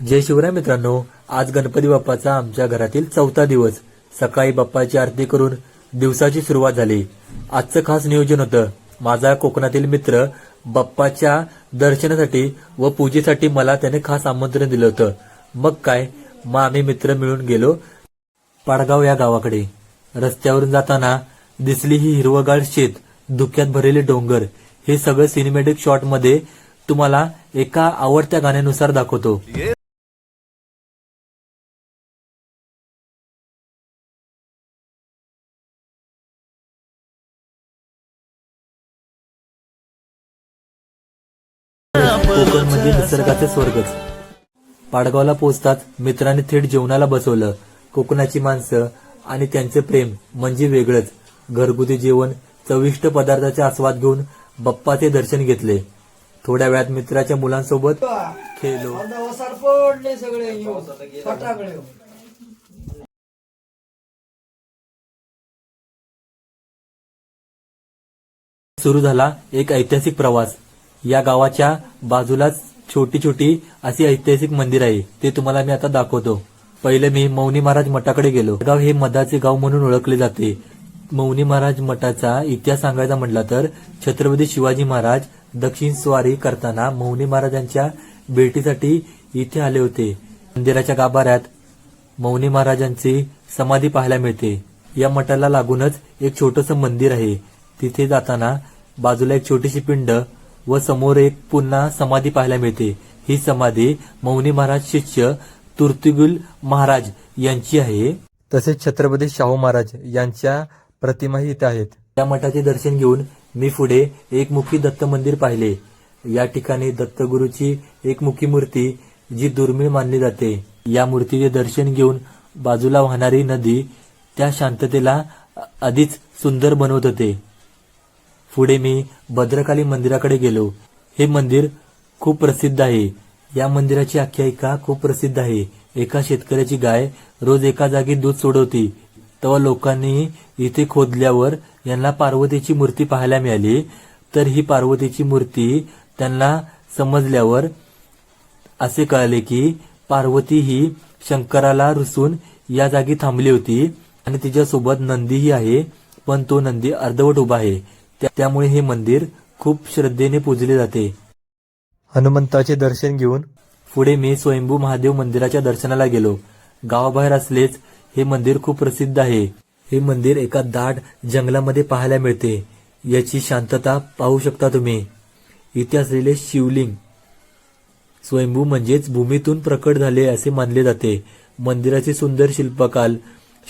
जय शिवराय मित्रांनो आज गणपती बाप्पाचा आमच्या घरातील चौथा दिवस. सकाळी बाप्पाची आरती करून दिवसाची सुरुवात झाली. आजचं खास नियोजन होतं. माझा कोकणातील मित्र बाप्पाच्या दर्शनासाठी व पूजेसाठी मला त्याने खास आमंत्रण दिलं होतं. मग काय मग आम्ही मित्र मिळून गेलो पाडगाव या गावाकडे. रस्त्यावरून जाताना दिसली ही हिरवगाळ शेत धुक्यात भरलेले डोंगर. हे सगळं सिनेमॅटिक शॉटमध्ये तुम्हाला एका आवडत्या गाण्यानुसार दाखवतो. कोकण म्हणजे निसर्गाचे स्वर्गच. पाडगावला पोहोचताच मित्रांनी थेट जेवणाला बसवलं. कोकणाची माणसं आणि त्यांचे प्रेम म्हणजे वेगळंच. घरगुती जेवण चविष्ट पदार्थाचे आस्वाद घेऊन बाप्पाचे दर्शन घेतले. थोड्या वेळात मित्राच्या मुलांसोबत खेळलो. पडले सगळे सुरू झाला एक ऐतिहासिक प्रवास. या गावाच्या बाजूलाच छोटी छोटी अशी ऐतिहासिक मंदिर आहे. ते तुम्हाला मी आता दाखवतो. पहिले मी मौनी महाराज मठाकडे गेलो. गाव हे मधाचे गाव म्हणून ओळखले जाते. मौनी महाराज मठाचा इतिहास सांगायचा म्हटला तर छत्रपती शिवाजी महाराज दक्षिण स्वारी करताना मौनी महाराजांच्या भेटीसाठी इथे आले होते. मंदिराच्या गाभाऱ्यात मौनी महाराजांची समाधी पाहायला मिळते. या मठाला लागूनच एक छोटस मंदिर आहे. तिथे जाताना बाजूला एक छोटीशी पिंड व समोर एक पुन्हा समाधी पाहायला मिळते. ही समाधी मौनी महाराज शिष्य तुर्तुगुल महाराज यांची आहे. तसेच छत्रपती शाहू महाराज यांच्या प्रतिमाही इथे आहेत. या मठाचे दर्शन घेऊन मी पुढे एकमुखी दत्त मंदिर पाहिले. या ठिकाणी दत्तगुरूची एकमुखी मूर्ती जी दुर्मिळ मानली जाते. या मूर्तीचे दर्शन घेऊन बाजूला वाहणारी नदी त्या शांततेला अधिक सुंदर बनवत होते. पुढे मी भद्रकाली मंदिराकडे गेलो. हे मंदिर खूप प्रसिद्ध आहे. या मंदिराची आख्यायिका खूप प्रसिद्ध आहे. एका शेतकऱ्याची गाय रोज एका जागी दूध सोडवती. तेव्हा लोकांनी इथे खोदल्यावर यांना पार्वतीची मूर्ती पाहायला मिळाली. तर ही पार्वतीची मूर्ती त्यांना समजल्यावर असे कळले की पार्वती ही शंकराला रुसून या जागी थांबली होती आणि तिच्यासोबत नंदीही आहे पण तो नंदी अर्धवट उभा आहे. त्यामुळे हे मंदिर खूप श्रद्धेने पूजले जाते. हनुमंताचे दर्शन घेऊन पुढे मी स्वयंभू महादेव मंदिराच्या दर्शनाला गेलो. गावाबाहेर असलेच हे मंदिर खूप प्रसिद्ध आहे. हे मंदिर एका दाट जंगलामध्ये पाहायला मिळते. याची शांतता पाहू शकता तुम्ही. इथे असलेले शिवलिंग स्वयंभू म्हणजेच भूमीतून प्रकट झाले असे मानले जाते. मंदिराचे सुंदर शिल्पकाल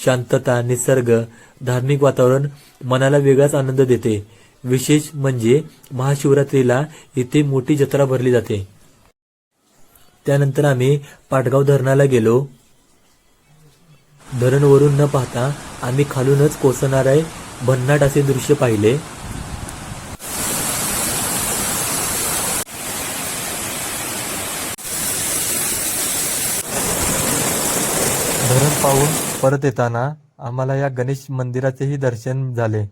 शांतता निसर्ग धार्मिक वातावरण मनाला वेगळाच आनंद देते. विशेष म्हणजे महाशिवरात्रीला इथे मोठी जत्रा भरली जाते. त्यानंतर आम्ही पाटगाव धरणाला गेलो. धरणवरून न पाहता आम्ही खालूनच कोसळणारे भन्नाट असे दृश्य पाहिले. धरण पाहून परत येताना आम्हाला या गणेश मंदिराचेही दर्शन झाले.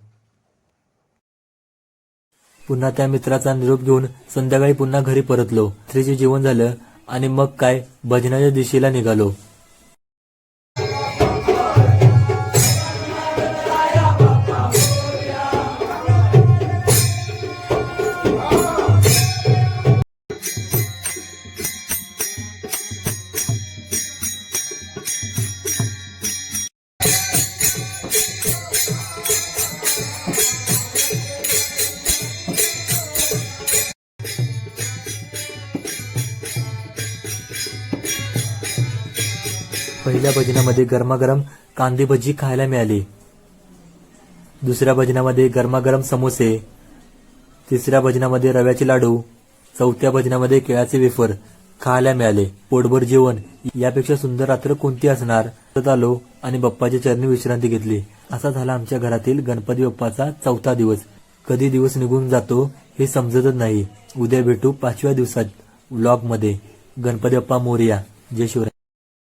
पुन्हा त्या मित्राचा निरोप घेऊन संध्याकाळी पुन्हा घरी परतलो. रात्रीचे जेवण झालं आणि मग काय? भजनाच्या दिशेला निघालो. पहिल्या भजनामध्ये गरमागरम कांदे भजी खायला मिळाली. दुसऱ्या भजनामध्ये गरमागरम समोसे. तिसऱ्या भजनामध्ये रव्याचे लाडू. चौथ्या भजनामध्ये केळाचे वेफर खायला मिळाले. पोटभर जेवण. यापेक्षा सुंदर रात्र कोणती असणार? तर आलो आणि बाप्पाच्या चरणी विश्रांती घेतली. असा झाला आमच्या घरातील गणपती बाप्पाचा चौथा दिवस. कधी दिवस निघून जातो हे समजतच नाही. उद्या भेटू पाचव्या दिवसात व्लॉगमध्ये गणपती बाप्पा मोरिया. जय शिवराय.